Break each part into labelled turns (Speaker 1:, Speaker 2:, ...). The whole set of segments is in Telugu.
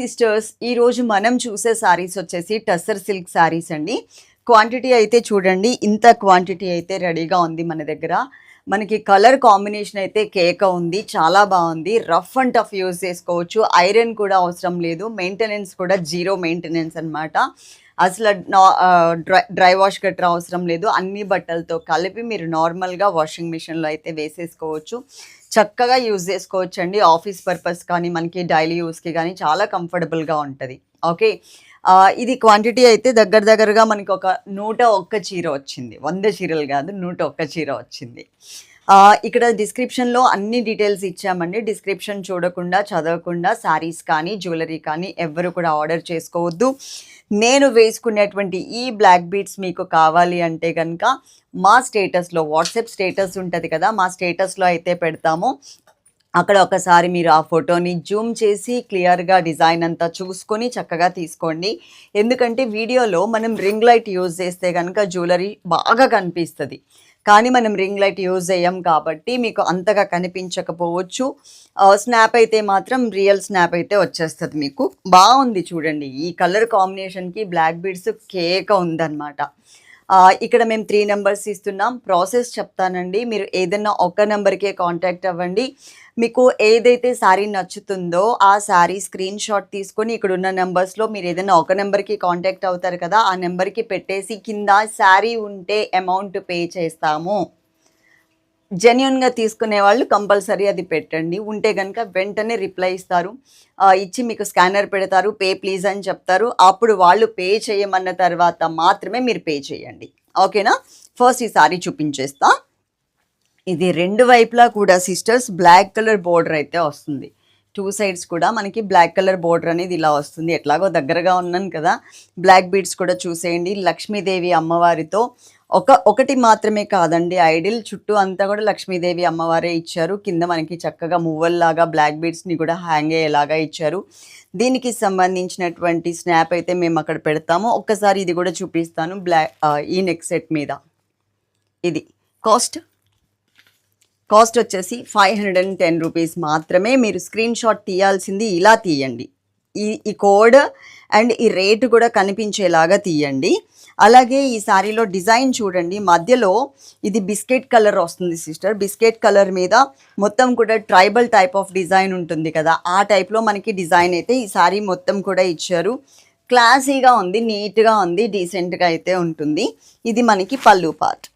Speaker 1: సిస్టర్స్ ఈరోజు మనం చూసే శారీస్ వచ్చేసి టస్సర్ సిల్క్ శారీస్ అండి. క్వాంటిటీ అయితే చూడండి ఇంత క్వాంటిటీ అయితే రెడీగా ఉంది మన దగ్గర. మనకి కలర్ కాంబినేషన్ అయితే కేక ఉంది చాలా బాగుంది. రఫ్ అండ్ టఫ్ యూజ్ చేసుకోవచ్చు. ఐరన్ కూడా అవసరం లేదు మెయింటెనెన్స్ కూడా జీరో మెయింటెనెన్స్ అన్నమాట. అసలు నా- డ్రై డ్రై వాష్ గట్రా అవసరం లేదు. అన్ని బట్టలతో కలిపి మీరు నార్మల్గా వాషింగ్ మిషన్లో అయితే వేసేసుకోవచ్చు. చక్కగా యూజ్ చేసుకోవచ్చు అండి ఆఫీస్ పర్పస్ కానీ మనకి డైలీ యూస్కి కానీ చాలా కంఫర్టబుల్గా ఉంటుంది. ఓకే? ఇది క్వాంటిటీ అయితే దగ్గర దగ్గరగా మనకి ఒక నూట ఒక్క చీర వచ్చింది. వంద చీరలు కాదు నూట ఒక్క చీర వచ్చింది. ఇక్కడ డిస్క్రిప్షన్లో అన్ని డీటెయిల్స్ ఇచ్చామండి. డిస్క్రిప్షన్ చూడకుండా చదవకుండా శారీస్ కానీ జ్యువెలరీ కానీ ఎవరు కూడా ఆర్డర్ చేసుకోవద్దు. నేను వేసుకునేటువంటి ఈ బ్లాక్ బీట్స్ మీకు కావాలి అంటే కనుక మా స్టేటస్లో వాట్సాప్ స్టేటస్ ఉంటుంది కదా మా స్టేటస్లో అయితే పెడతాము. అక్కడ ఒకసారి మీరు ఆ ఫోటోని జూమ్ చేసి క్లియర్గా డిజైన్ అంతా చూసుకొని చక్కగా తీసుకోండి. ఎందుకంటే వీడియోలో మనం రింగ్ లైట్ యూజ్ చేస్తే కనుక జ్యువెలరీ బాగా కనిపిస్తుంది. కానీ మనం రింగ్ లైట్ యూజ్ చేయం కాబట్టి మీకు అంతగా కనిపించకపోవచ్చు. స్నాప్ అయితే మాత్రం రియల్ స్నాప్ అయితే వచ్చేస్తుంది మీకు. బాగుంది చూడండి. ఈ కలర్ కాంబినేషన్కి బ్లాక్ బీడ్స్ కేక ఉందన్నమాట. ఇక్కడ మేము త్రీ నెంబర్స్ ఇస్తున్నాం. ప్రాసెస్ చెప్తానండి. మీరు ఏదైనా ఒక నెంబర్కే కాంటాక్ట్ అవ్వండి. మీకు ఏదైతే శారీ నచ్చుతుందో ఆ శారీ స్క్రీన్ షాట్ తీసుకొని ఇక్కడ ఉన్న నెంబర్స్లో మీరు ఏదైనా ఒక నెంబర్కి కాంటాక్ట్ అవుతారు కదా ఆ నెంబర్కి పెట్టేసి కింద శారీ ఉంటే అమౌంట్ పే చేస్తాము. జెన్యున్గా తీసుకునే వాళ్ళు కంపల్సరీ అది పెట్టండి. ఉంటే కనుక వెంటనే రిప్లై ఇస్తారు. ఇచ్చి మీకు స్కానర్ పెడతారు పే ప్లీజ్ అని చెప్తారు. అప్పుడు వాళ్ళు పే చేయమన్న తర్వాత మాత్రమే మీరు పే చేయండి. ఓకేనా ఫస్ట్ ఈ సారీ చూపించేస్తా. ఇది రెండు వైపులా కూడా సిస్టర్స్ బ్లాక్ కలర్ బోర్డర్ అయితే వస్తుంది. టూ సైడ్స్ కూడా మనకి బ్లాక్ కలర్ బోర్డర్ అనేది ఇలా వస్తుంది. ఎట్లాగో దగ్గరగా ఉన్నాను కదా. బ్లాక్ బీడ్స్ కూడా చూసేయండి. లక్ష్మీదేవి అమ్మవారితో ఒక ఒకటి మాత్రమే కాదండి. ఐడిల్ చుట్టూ అంతా కూడా లక్ష్మీదేవి అమ్మవారే ఇచ్చారు. కింద మనకి చక్కగా మువ్వల్లాగా బ్లాక్ బీడ్స్ని కూడా హ్యాంగ్ అయ్యేలాగా ఇచ్చారు. దీనికి సంబంధించినటువంటి స్నాప్ అయితే మేము అక్కడ పెడతాము. ఒక్కసారి ఇది కూడా చూపిస్తాను. బ్లాక్ ఈ నెక్ సెట్ మీద. ఇది. కాస్ట్? కాస్ట్ వచ్చేసి five hundred and ten rupees మాత్రమే. మీరు స్క్రీన్ షాట్ తీయాల్సింది ఇలా తీయండి. ఈ ఈ కోడ్ అండ్ ఈ రేటు కూడా కనిపించేలాగా తీయండి. అలాగే ఈ శారీలో డిజైన్ చూడండి. మధ్యలో ఇది బిస్కెట్ కలర్ వస్తుంది సిస్టర్. బిస్కెట్ కలర్ మీద మొత్తం కూడా ట్రైబల్ టైప్ ఆఫ్ డిజైన్ ఉంటుంది కదా. ఆ టైప్లో మనకి డిజైన్ అయితే ఈ శారీ మొత్తం కూడా ఇచ్చారు. క్లాసీగా ఉంది నీట్గా ఉంది డీసెంట్గా అయితే ఉంటుంది. ఇది మనకి పళ్ళు పార్ట్.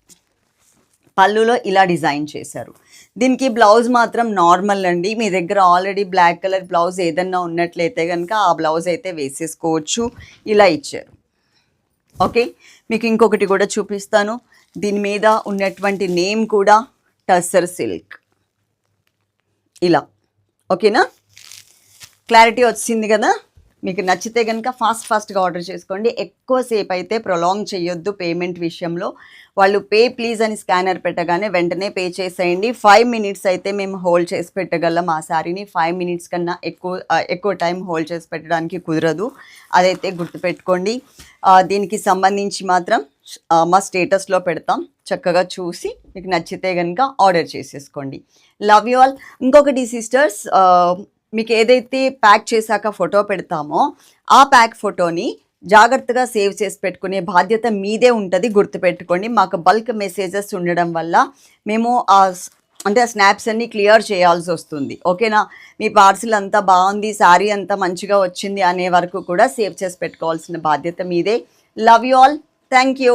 Speaker 1: పళ్ళులో ఇలా డిజైన్ చేశారు. దీనికి బ్లౌజ్ మాత్రం నార్మల్ అండి. మీ దగ్గర ఆల్రెడీ బ్లాక్ కలర్ బ్లౌజ్ ఏదన్నా ఉన్నట్లయితే కనుక ఆ బ్లౌజ్ అయితే వేసేసుకోవచ్చు. ఇలా ఇచ్చారు. ఓకే? మీకు ఇంకొకటి కూడా చూపిస్తాను. దీని మీద ఉన్నటువంటి నేమ్ కూడా టసర్ సిల్క్. ఇలా. ఓకేనా? క్లారిటీ వచ్చింది కదా? మీకు నచ్చితే కనుక ఫాస్ట్ ఫాస్ట్గా ఆర్డర్ చేసుకోండి. ఎక్కువసేపు అయితే ప్రొలాంగ్ చేయొద్దు పేమెంట్ విషయంలో. వాళ్ళు పే ప్లీజ్ అని స్కానర్ పెట్టగానే వెంటనే పే చేసేయండి. ఫైవ్ మినిట్స్ అయితే మేము హోల్డ్ చేసి పెట్టగలం ఆ శారీని ఫైవ్ మినిట్స్ కన్నా ఎక్కువ ఎక్కువ టైం హోల్డ్ చేసి పెట్టడానికి కుదరదు. అదైతే గుర్తుపెట్టుకోండి. దీనికి సంబంధించి మాత్రం మా స్టేటస్లో పెడతాం. చక్కగా చూసి మీకు నచ్చితే కనుక ఆర్డర్ చేసేసుకోండి. లవ్ యూ ఆల్ ఇంకొకటి సిస్టర్స్ మీకు ఏదైతే ప్యాక్ చేశాక ఫోటో పెడతామో ఆ ప్యాక్ ఫోటోని జాగ్రత్తగా సేవ్ చేసి పెట్టుకునే బాధ్యత మీదే ఉంటుంది. గుర్తుపెట్టుకోండి. మాకు బల్క్ మెసేజెస్ ఉండడం వల్ల మేము ఆ అంటే ఆ స్నాప్స్ అన్ని క్లియర్ చేయాల్సి వస్తుంది. ఓకేనా? మీ పార్సిల్ అంతా బాగుంది శారీ అంతా మంచిగా వచ్చింది అనే వరకు కూడా సేవ్ చేసి పెట్టుకోవాల్సిన బాధ్యత మీదే. Love you all thank you